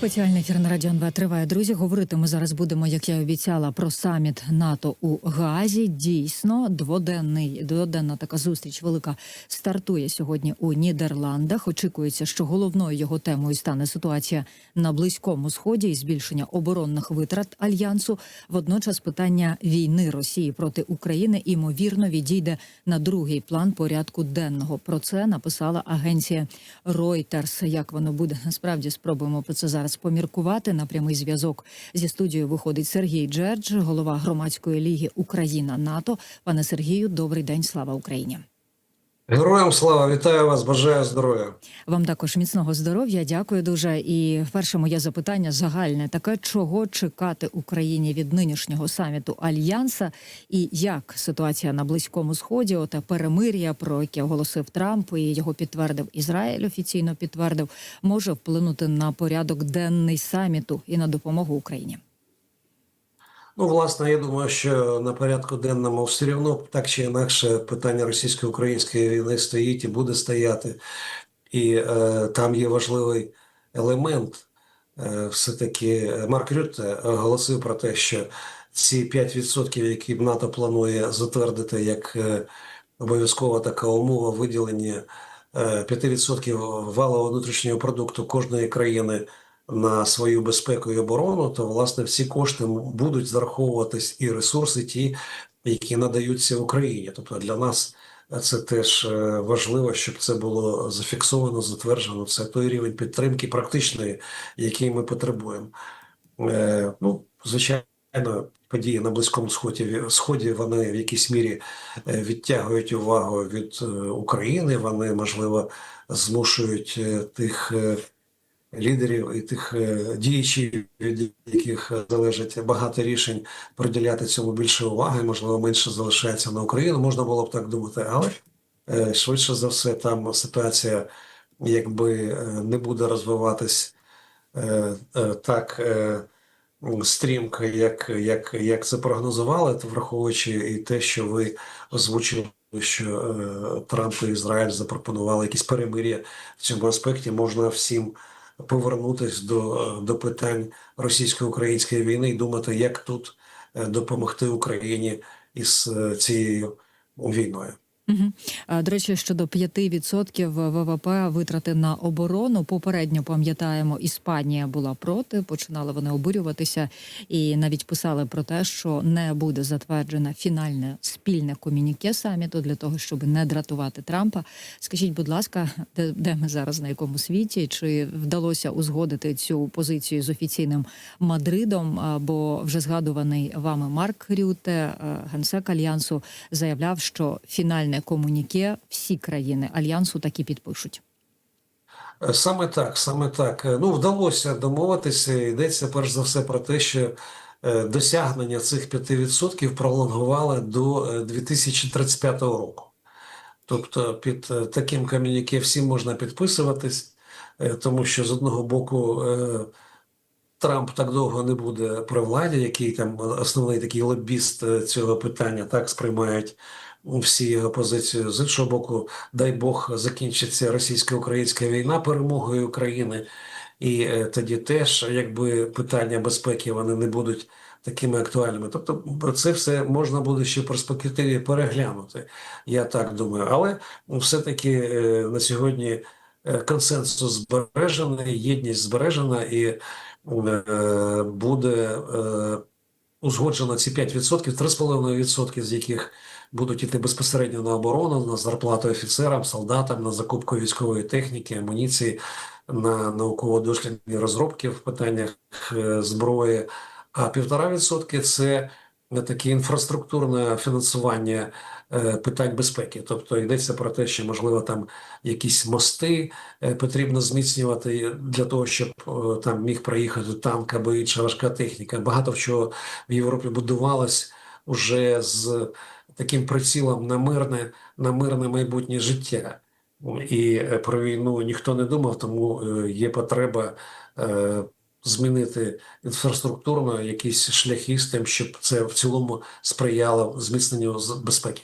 Спеціальний ефір на радіо НВ триває. Друзі, говорити ми зараз будемо, як я обіцяла, про саміт НАТО у Гаазі. Дійсно, дводенний дводенна така зустріч велика стартує сьогодні у Нідерландах. Очікується, що головною його темою стане ситуація на близькому сході і збільшення оборонних витрат альянсу. Водночас питання війни Росії проти України імовірно відійде на другий план порядку денного. Про це написала агенція Reuters. Як воно буде насправді спробуємо про це зараз поміркувати. На прямий зв'язок зі студією виходить Сергій Джердж, голова громадської ліги Україна НАТО. Пане Сергію, добрий день, слава Україні. Героям слава, вітаю вас, бажаю здоров'я. Вам також міцного здоров'я. Дякую дуже. І перше моє запитання загальне таке: чого чекати Україні від нинішнього саміту Альянса, і як ситуація на близькому сході, оте перемир'я, про яке оголосив Трамп, і його підтвердив Ізраїль, офіційно підтвердив, може вплинути на порядок денний саміту і на допомогу Україні. Ну, власне, я думаю, що на порядку денному все одно так чи інакше питання російсько-української війни стоїть і буде стояти. І е, там є важливий елемент. Е, все-таки Марк Рютте оголосив про те, що ці 5%, які НАТО планує затвердити як е, обов'язкова така умова виділення е, 5% валового внутрішнього продукту кожної країни на свою безпеку і оборону, то власне всі кошти будуть зараховуватись і ресурси, ті, які надаються Україні. Тобто для нас це теж е, важливо, щоб це було зафіксовано, затверджено. Це той рівень підтримки практичної, який ми потребуємо. Е, Ну, звичайно. Події на близькому сході сході вони в якійсь мірі е, відтягують увагу від е, України. Вони можливо змушують е, тих е, лідерів і тих е, діячів, від яких залежить багато рішень, приділяти цьому більше уваги, можливо, менше залишається на Україну. Можна було б так думати, але е, швидше за все, там ситуація, якби е, не буде розвиватись е, е, так. е, Стрімко, як, як, як це прогнозували, то враховуючи і те, що ви озвучили, що е, Трамп і Ізраїль запропонували якісь перемир'я в цьому аспекті, можна всім повернутися до, до питань російсько-української війни і думати, як тут е, допомогти Україні із е, цією війною. Угу. До речі, щодо 5% ВВП витрати на оборону. Попередньо пам'ятаємо, Іспанія була проти, починали вони обурюватися і навіть писали про те, що не буде затверджене фінальне спільне комюніке саміту для того, щоб не дратувати Трампа. Скажіть, будь ласка, де, де ми зараз на якому світі? Чи вдалося узгодити цю позицію з офіційним Мадридом? Бо вже згадуваний вами Марк Рюте, генсек альянсу, заявляв, що фінальне комуніке всі країни альянсу таки підпишуть. Саме так, саме так. Ну вдалося домовитися. Йдеться перш за все про те, що е, досягнення цих 5% пролонгували до 2035 року. Тобто, під е, таким комюніке всім можна підписуватись, е, тому що з одного боку. Трамп так довго не буде при владі, який там основний такий лобіст цього питання, так сприймають всі його позиції. З іншого боку, дай Бог закінчиться російсько-українська війна перемогою України, і е, тоді теж якби питання безпеки вони не будуть такими актуальними. Тобто, про це все можна буде ще в перспективі переглянути. Я так думаю, але все-таки е, на сьогодні е, консенсус збережений, єдність збережена і буде узгоджено ці 5%, 3,5% з яких будуть іти безпосередньо на оборону, на зарплату офіцерам, солдатам, на закупку військової техніки, амуніції, на науково-дослідні розробки в питаннях е, зброї. А півтора відсотки це таке інфраструктурне фінансування питань безпеки. Тобто йдеться про те, що можливо там якісь мости е, потрібно зміцнювати для того, щоб там міг проїхати танк або інша важка техніка. Багато чого в Європі будувалось уже з таким прицілом на мирне, на мирне майбутнє життя. І е, про війну ніхто не думав, тому е, є потреба е, змінити інфраструктурно якісь шляхи з тим, щоб це в цілому сприяло зміцненню безпеки.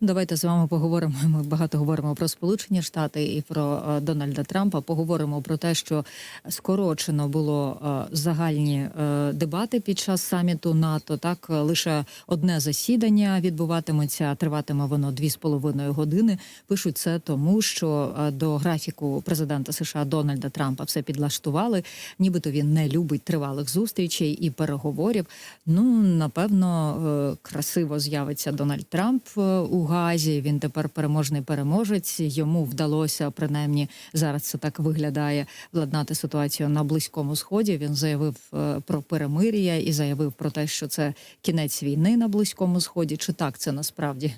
Давайте з вами поговоримо. Ми багато говоримо про Сполучені Штати і про е, Дональда Трампа. Поговоримо про те, що скорочено було е, загальні е, дебати під час саміту НАТО. Так лише одне засідання відбуватиметься, триватиме воно дві з половиною години. Пишуть це тому, що до графіку президента США Дональда Трампа все підлаштували. Нібито він не любить тривалих зустрічей і переговорів. Ну напевно, красиво з'явиться Дональд Трамп е, у Газі. Він тепер переможний переможець. Йому вдалося принаймні зараз це так виглядає владнати ситуацію на близькому сході. Він заявив е, про перемир'я і заявив про те, що це кінець війни на близькому сході. Чи так це насправді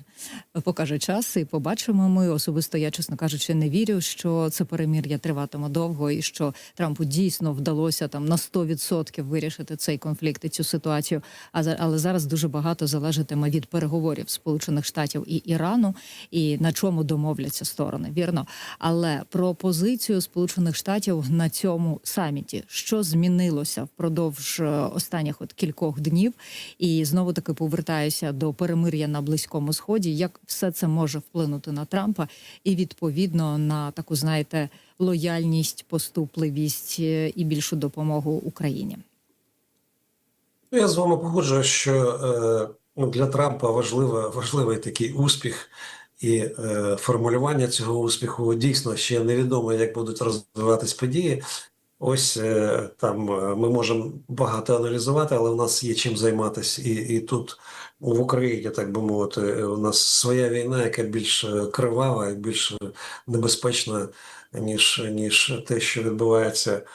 покаже час? І побачимо. Ми особисто я, чесно кажучи, не вірю, що це перемир'я триватиме довго, і що Трампу дійсно вдалося там на 100% вирішити цей конфлікт і цю ситуацію. А але зараз дуже багато залежатиме від переговорів Сполучених Штатів і Ірану, і на чому домовляться сторони. Вірно, але про позицію Сполучених Штатів на цьому саміті, що змінилося впродовж е, останніх от кількох днів, і знову таки повертаюся до перемир'я на близькому сході. Як все це може вплинути на Трампа, і відповідно на таку, знаєте, лояльність, поступливість е, і більшу допомогу Україні. Ну, Я з вами погоджуюсь, що е, ну, для Трампа важливо, важливий такий успіх, і е, формулювання цього успіху дійсно ще невідомо, як будуть розвиватись події. Ось е, там е, ми можемо багато аналізувати, але в нас є чим займатися. І, і тут в Україні, так би мовити, е, у нас своя війна, яка більш е, кривава і більш небезпечна, ніж, ніж те, що відбувається е,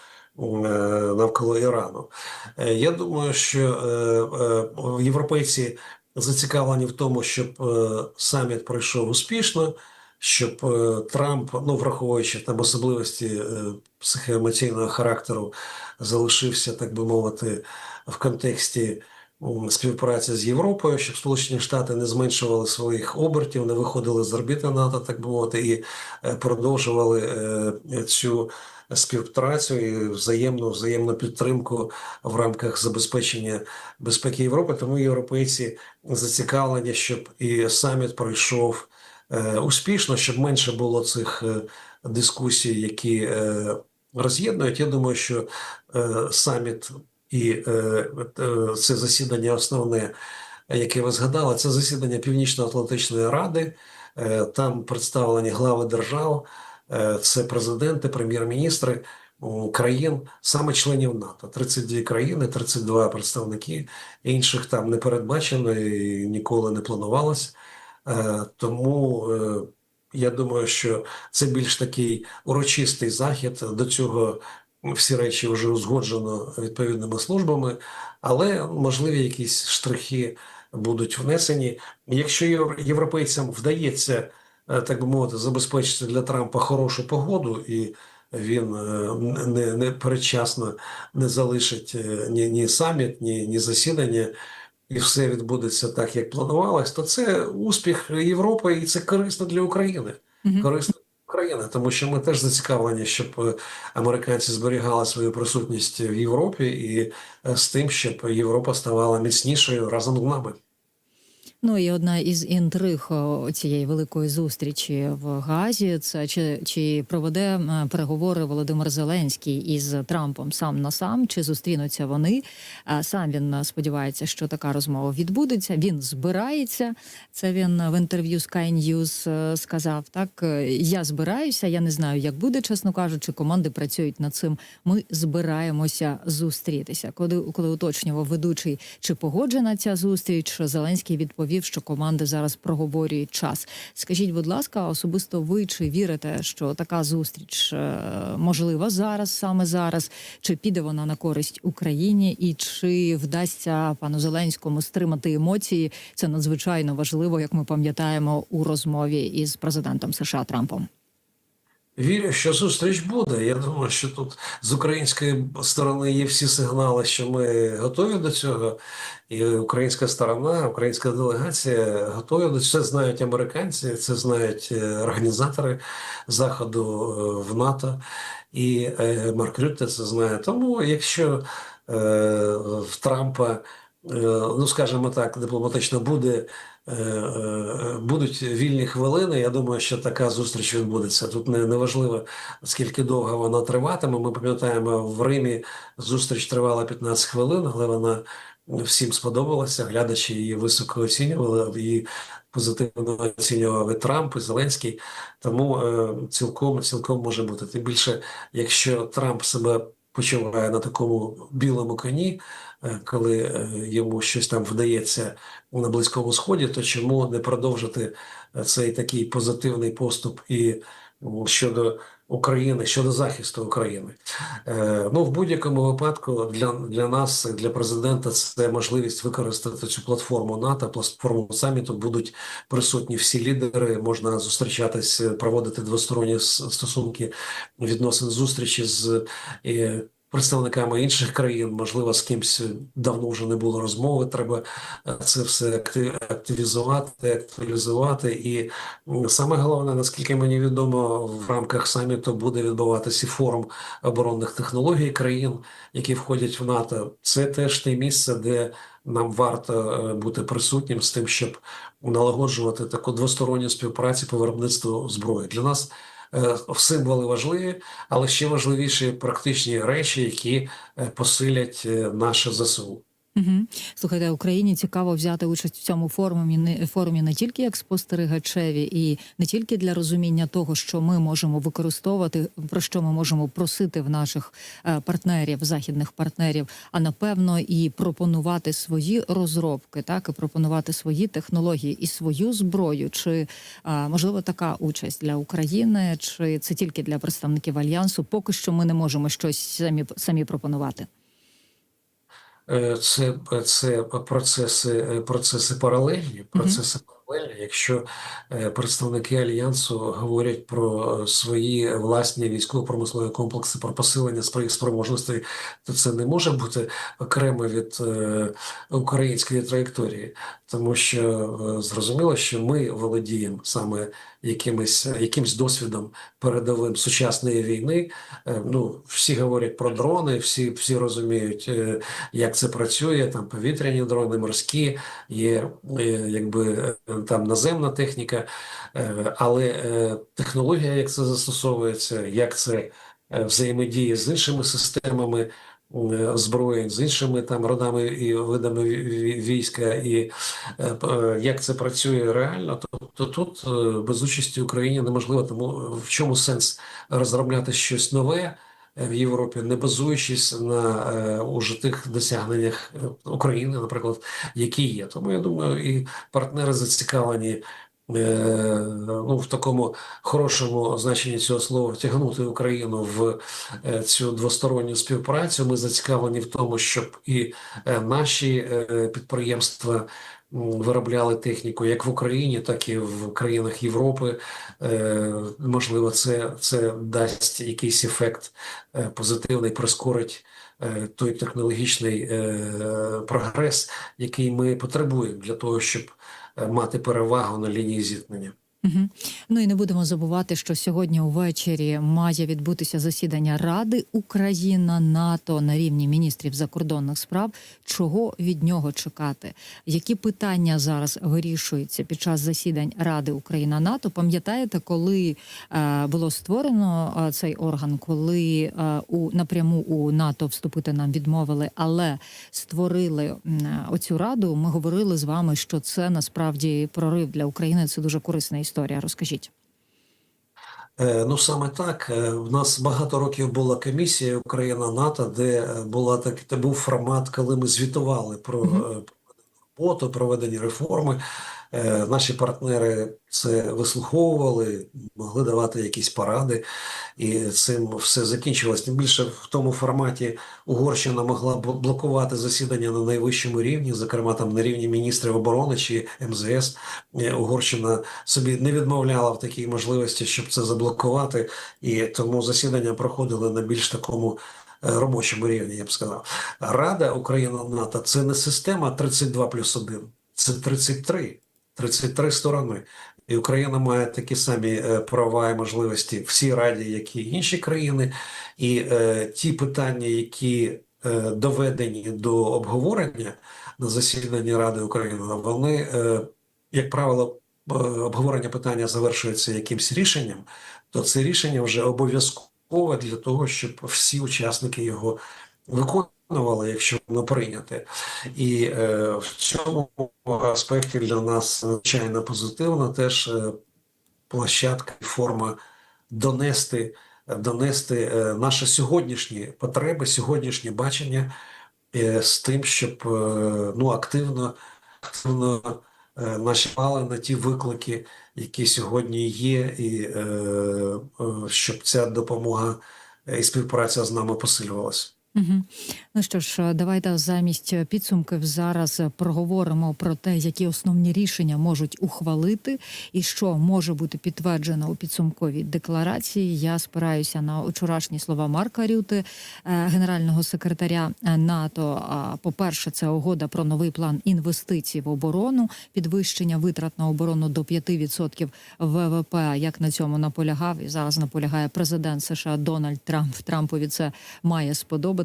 навколо Ірану. Е, Я думаю, що е, е, європейці зацікавлені в тому, щоб е, саміт пройшов успішно, щоб е, Трамп, ну враховуючи там особливості е, психоемоційного характеру, залишився, так би мовити, в контексті співпраці з Європою, щоб Сполучені Штати не зменшували своїх обертів, не виходили з орбіти НАТО, так би мовити, і е, продовжували е, цю співпрацю і взаємну взаємну підтримку в рамках забезпечення безпеки Європи. Тому європейці зацікавлені, щоб і саміт пройшов е, успішно, щоб менше було цих е, дискусій, які е, роз'єднують. Я думаю, що е, саміт і е, е, це засідання основне, яке ви згадали, це засідання Північно-Атлантичної ради. Е, Там представлені глави держав, це президенти, прем'єр-міністри країн, саме членів НАТО. 32 країни, 32 представники. Інших там не передбачено і ніколи не планувалось. Е, Тому е, я думаю, що це більш такий урочистий захід. До цього всі речі вже узгоджено відповідними службами, але можливі якісь штрихи будуть внесені. Якщо євро- європейцям вдається, е, так би мовити, забезпечити для Трампа хорошу погоду, і він е, не, не передчасно не залишить е, ні, ні саміт, ні, ні засідання, і все відбудеться так, як планувалось, то це успіх Європи, і це корисно для України. Корисно для України, тому що ми теж зацікавлені, щоб е, американці зберігали свою присутність в Європі і е, з тим, щоб Європа ставала міцнішою разом з нами. Ну і одна із інтриг цієї великої зустрічі в Газі це чи, чи проведе е, переговори Володимир Зеленський із Трампом сам на сам, чи зустрінуться вони? А Сам він е, сподівається, що така розмова відбудеться. Він збирається. Це він в інтерв'ю Sky News е, сказав. Так е, я збираюся. Я не знаю, як буде, чесно кажучи. Команди працюють над цим. Ми збираємося зустрітися. Коли коли уточнював ведучий, чи погоджена ця зустріч, Зеленський відповів, що команди зараз проговорюють час. Скажіть, будь ласка, особисто ви чи вірите, що така зустріч е, можлива зараз, саме зараз? Чи піде вона на користь Україні, і чи вдасться пану Зеленському стримати емоції? Це надзвичайно важливо, як ми пам'ятаємо у розмові із президентом США Трампом. Вірю, що зустріч буде. Я думаю, що тут з української сторони є всі сигнали, що ми готові до цього. І українська сторона, українська делегація готові до цього. Це знають американці, це знають е, організатори заходу е, в НАТО. І е, Марк Рютте це знає. Тому якщо в Трампа, ну скажімо так, дипломатично буде будуть вільні хвилини. Я думаю, що така зустріч відбудеться. Тут не важливо, скільки довго вона триватиме. Ми пам'ятаємо, в Римі зустріч тривала 15 хвилин, але вона всім сподобалася. Глядачі її високо оцінювали, її позитивно оцінював і Трамп, і Зеленський. Тому е, цілком, цілком може бути. Тим більше, якщо Трамп себе почуває на такому білому коні, е, коли е, йому щось там вдається на Близькому Сході, то чому не продовжити е, цей такий позитивний поступ і щодо України, щодо захисту України? Е, Ну, в будь-якому випадку для, для нас, для президента, це можливість використати цю платформу НАТО, платформу саміту. Будуть присутні всі лідери. Можна зустрічатись, проводити двосторонні стосунки, відносин зустрічі з е, представниками інших країн. Можливо, з кимсь давно вже не було розмови. Треба е, це все акти- активізувати, актуалізувати. І саме головне, наскільки мені відомо, в рамках саміту буде відбуватися форум оборонних технологій країн, які входять в НАТО. Це теж те місце, де нам варто е, бути присутнім з тим, щоб налагоджувати таку двосторонню співпрацю по виробництву зброї. Для нас символи важливі, але ще важливіші практичні речі, які е, посилять е, наше ЗСУ. Угу. Слухайте, Україні цікаво взяти участь в цьому форумі не форумі не тільки як спостерігачеві, і не тільки для розуміння того, що ми можемо використовувати, про що ми можемо просити в наших е, партнерів, західних партнерів, а напевно і пропонувати свої розробки, так і пропонувати свої технології і свою зброю. Чи е, можливо така участь для України, чи це тільки для представників альянсу? Поки що ми не можемо щось самі самі пропонувати. Е, Це, це процеси, е, процеси паралельні. Процеси паралельні. Якщо е, представники альянсу говорять про е, свої власні військово-промислові комплекси, про посилення своїх спроможностей, то це не може бути окремо від е, української траєкторії, тому що е, зрозуміло, що ми володіємо саме якимось якимсь досвідом передовим сучасної війни. Е, Ну всі говорять про дрони, всі, всі розуміють. е, як це працює, там повітряні дрони, морські, є е, якби е, там наземна техніка, е, але е, технологія, як це застосовується, як це е, взаємодіє з іншими системами е, зброї, з іншими там родами і видами ві- ві- війська, і е, е, як це працює реально, то, тут е, без участі України неможливо. Тому в чому сенс розробляти щось нове? в Європі, не базуючись на е, ужитих досягненнях е, України, наприклад, які є. Тому я думаю, і партнери зацікавлені. Е, Ну, в такому хорошому значенні цього слова втягнути Україну в е, цю двосторонню співпрацю. Ми зацікавлені в тому, щоб і е, наші підприємства виробляли техніку як в Україні, так і в країнах Європи. Можливо, це, це дасть якийсь ефект позитивний, прискорить той технологічний прогрес, який ми потребуємо для того, щоб мати перевагу на лінії зіткнення. Угу. Ну і не будемо забувати, що сьогодні увечері має відбутися засідання Ради Україна НАТО на рівні міністрів закордонних справ. Чого від нього чекати? Які питання зараз вирішуються під час засідань Ради Україна НАТО? Пам'ятаєте, коли е, було створено е, цей орган, коли е, у напряму у НАТО вступити нам відмовили, але створили м, оцю раду? Ми говорили з вами, що це насправді прорив для України. Це дуже корисна історія. Розкажіть. Е, Ну саме так. Е, В нас багато років була комісія Україна НАТО, де е, була так, де був формат, коли ми звітували про роботу, проведені реформи. Е, Наші партнери це вислуховували, могли давати якісь поради, і цим все закінчилось. Тим більше в тому форматі Угорщина могла бл- блокувати засідання на найвищому рівні, зокрема там на рівні міністрів оборони чи МЗС. Е, Угорщина собі не відмовляла в такій можливості, щоб це заблокувати, і тому засідання проходили на більш такому робочому рівні, я б сказав. Рада Україна НАТО це не система 32 плюс 1, це 33, 33 сторони. І Україна має такі самі е, права і можливості в цій раді, як і інші країни. І е, ті питання, які е, доведені до обговорення на засіданні Ради України, вони е, як правило, е, обговорення питання завершується якимсь рішенням, то це рішення вже обов'язкове для того, щоб всі учасники його виконували, якщо воно прийняте. І е, в цьому аспекті для нас надзвичайно позитивно теж е, площадка і форма донести, донести е, наші сьогоднішні потреби, сьогоднішнє бачення е, з тим, щоб е, ну, активно, активно е, наші мали на ті виклики, які сьогодні є, і е, е, щоб ця допомога і співпраця з нами посилювалася. Угу. Ну що ж, давайте замість підсумків зараз проговоримо про те, які основні рішення можуть ухвалити, і що може бути підтверджено у підсумковій декларації. Я спираюся на вчорашні слова Марка Рюти, е, генерального секретаря НАТО. А по-перше, це угода про новий план інвестицій в оборону, підвищення витрат на оборону до 5% ВВП. Як на цьому наполягав і зараз наполягає президент США Дональд Трамп. Трампові це має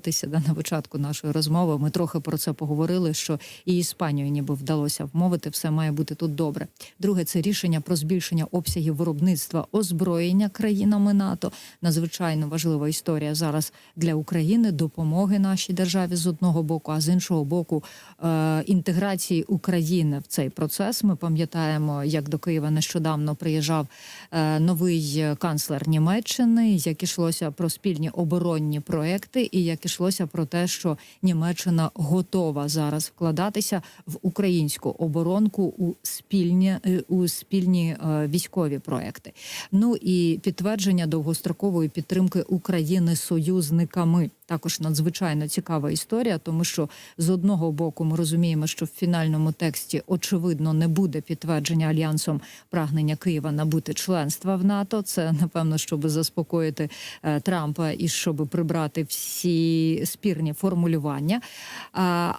сподобатися. Да, на початку нашої розмови ми трохи про це поговорили. Що і Іспанію ніби вдалося вмовити, все має бути тут добре. Друге, це рішення про збільшення обсягів виробництва озброєння країнами НАТО. Надзвичайно важлива історія зараз для України, допомоги нашій державі з одного боку, а з іншого боку, е- інтеграції України в цей процес. Ми пам'ятаємо, як до Києва нещодавно приїжджав е- новий канцлер Німеччини, як ішлося про спільні оборонні проекти, і як ішлося про те, що Німеччина готова зараз вкладатися в українську оборонку у спільні е, у спільні е, військові проекти. Ну і підтвердження довгострокової підтримки України союзниками. Також надзвичайно цікава історія, тому що з одного боку ми розуміємо, що в фінальному тексті очевидно не буде підтвердження альянсом прагнення Києва набути членства в НАТО. Це напевно, щоб заспокоїти е, Трампа і щоб прибрати всі спірні формулювання.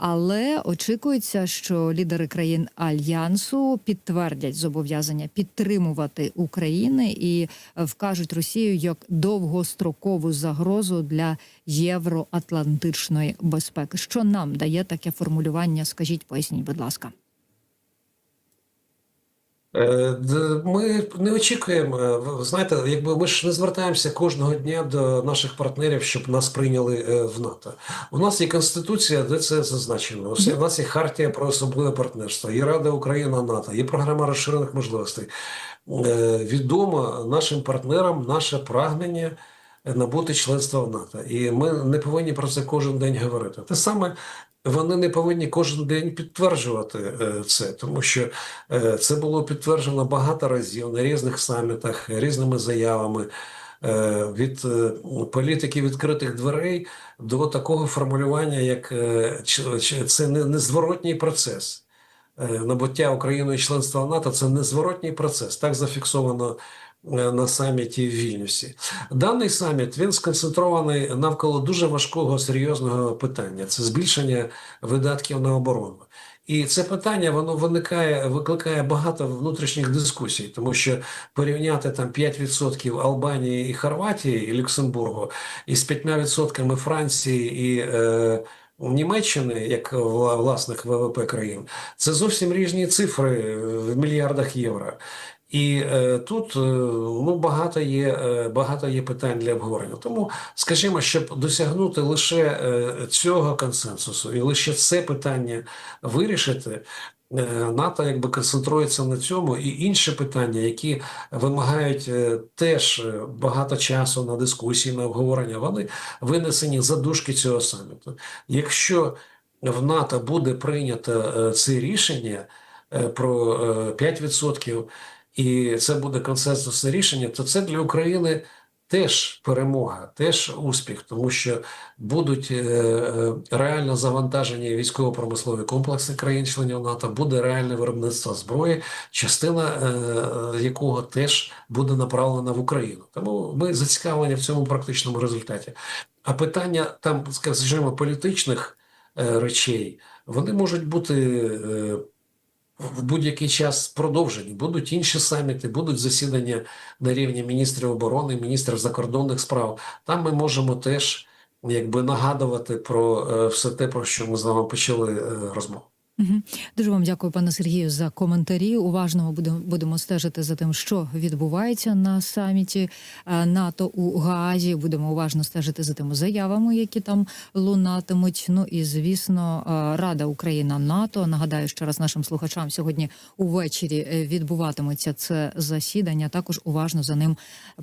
Але очікується, що лідери країн альянсу підтвердять зобов'язання підтримувати України і е, вкажуть Росію як довгострокову загрозу для євроатлантичної безпеки. Що нам дає таке формулювання? Скажіть, поясніть, будь ласка. Е, Ми не очікуємо. е, Знаєте, якби ми ж не звертаємося кожного дня до наших партнерів, щоб нас прийняли е, в НАТО. У нас є конституція, де це зазначено. У нас є хартія про особливе партнерство, є Рада Україна НАТО, є програма розширених можливостей. Відомо нашим партнерам наше прагнення набути членства в НАТО, і ми не повинні про це кожен день говорити. Те саме. Вони не повинні кожен день підтверджувати е, це, тому що Е, Це було підтверджено багато разів на різних самітах, різними заявами е, від політики відкритих дверей до такого формулювання, як це незворотній процес. Набуття Україною членства НАТО це незворотній процес. Так зафіксовано на саміті в Вільнюсі. Даний саміт він сконцентрований навколо дуже важкого серйозного питання: це збільшення видатків на оборону. І це питання воно виникає, викликає багато внутрішніх дискусій, тому що порівняти там 5% Албанії і Хорватії і Люксембургу із 5% Франції і е, Німеччини, як вла- власних ВВП країн, це зовсім різні цифри в мільярдах євро. І е, тут е, ну, багато є, е, багато є питань для обговорення. Тому, скажімо, щоб досягнути лише е, цього консенсусу і лише це питання вирішити, е, НАТО якби концентрується на цьому, і інші питання, які вимагають е, теж е, багато часу на дискусії, на обговорення, вони винесені за дужки цього саміту. Якщо в НАТО буде прийнято це рішення про е, 5%, і це буде консенсусне рішення, то це для України теж перемога, теж успіх, тому що будуть е, е, реально завантажені військово-промислові комплекси країн-членів НАТО, буде реальне виробництво зброї, частина е, якого теж буде направлена в Україну. Тому ми зацікавлені в цьому практичному результаті. А питання там, скажімо, політичних речей, вони можуть бути. В будь-який час продовжені. Будуть інші саміти, будуть засідання на рівні міністрів оборони, міністрів закордонних справ. Там ми можемо теж якби нагадувати про е, все те, про що ми з вами почали е, розмову. Мгм. Дуже вам дякую, пане Сергію, за коментарі. Уважно будемо, будемо стежити за тим, що відбувається на саміті е, НАТО у Гаазі. Будемо уважно стежити за тими заявами, які там лунатимуть. Ну і звісно, е, Рада Україна НАТО. Нагадаю ще раз нашим слухачам сьогодні увечері е, відбуватиметься це засідання. Також уважно за ним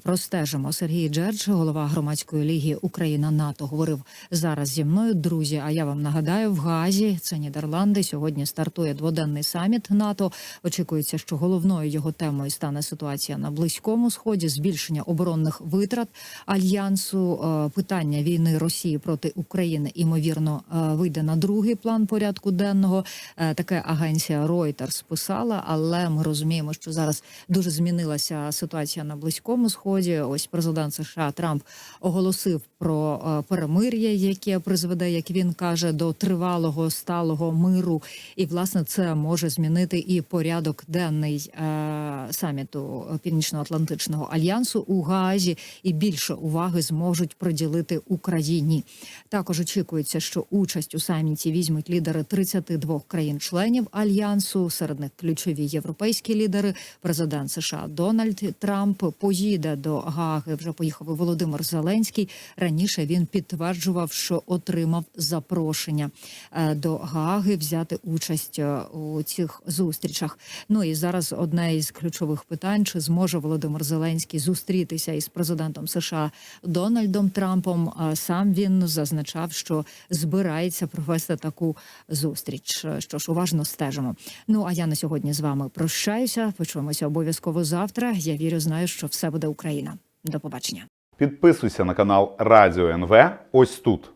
простежимо. Сергій Джердж, голова громадської ліги Україна НАТО, говорив зараз зі мною. Друзі, а я вам нагадаю, в Гаазі це Нідерланди. Сьогодні стартує дводенний саміт НАТО. Очікується, що головною його темою стане ситуація на близькому сході, збільшення оборонних витрат альянсу. Е, Питання війни Росії проти України імовірно е, вийде на другий план порядку денного. Е, Таке агенція Reuters писала, але ми розуміємо, що зараз дуже змінилася ситуація на близькому сході. Ось президент США Трамп оголосив про перемир'я, яке призведе, як він каже, до тривалого сталого миру. І власне це може змінити і порядок денний е, саміту Північно-Атлантичного альянсу у Гаазі, і більше уваги зможуть приділити Україні. Також очікується, що участь у саміті візьмуть лідери 32 країн-членів альянсу. Серед них ключові європейські лідери. Президент США Дональд Трамп поїде до Гааги. Вже поїхав Володимир Зеленський. Раніше він підтверджував, що отримав запрошення е, до Гааги взяти участь у цих зустрічах. Ну і зараз одне із ключових питань: чи зможе Володимир Зеленський зустрітися із президентом США Дональдом Трампом? А Сам він зазначав, що збирається провести таку зустріч. Що ж, уважно стежимо. Ну а я на сьогодні з вами прощаюся. Почуємося обов'язково завтра. Я вірю, знаю, що все буде Україна. До побачення. Підписуйся на канал Радіо НВ ось тут.